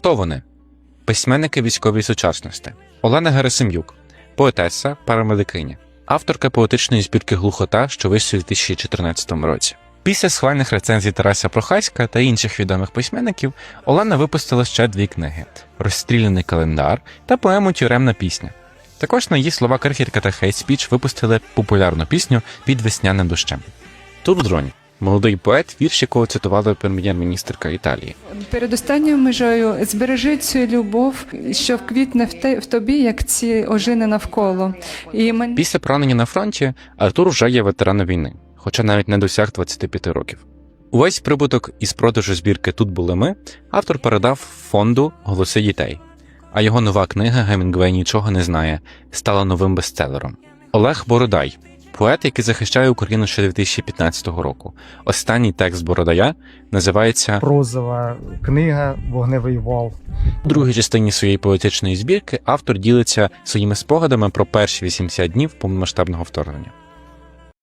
Хто вони? Письменники військової сучасності. Олена Герасим'юк, поетеса, парамедикиня, авторка поетичної збірки Глухота, що вийшла у 2014 році. Після схвальних рецензій Тараса Прохаська та інших відомих письменників Олена випустила ще дві книги: Розстріляний календар та поему Тюремна пісня. Також на її слова крихітка та Хейт Спіч випустили популярну пісню під весняним дощем. Тут в дроні. Молодий поет, вірш якого цитувала прем'єр-міністрка Італії. Перед останньою межею збережи цю любов, що вквітне в, те, в тобі, як ці ожини навколо. І мен... Після поранення на фронті Артур вже є ветераном війни, хоча навіть не досяг 25 років. Увесь прибуток із продажу збірки Тут були ми автор передав фонду Голоси дітей. А його нова книга Гемінгвей нічого не знає стала новим бестселером. Олег Бородай, поет, який захищає Україну ще 2015 року. Останній текст Бородая називається прозова книга Вогневий вал. У другій частині своєї поетичної збірки автор ділиться своїми спогадами про перші 80 днів повномасштабного вторгнення.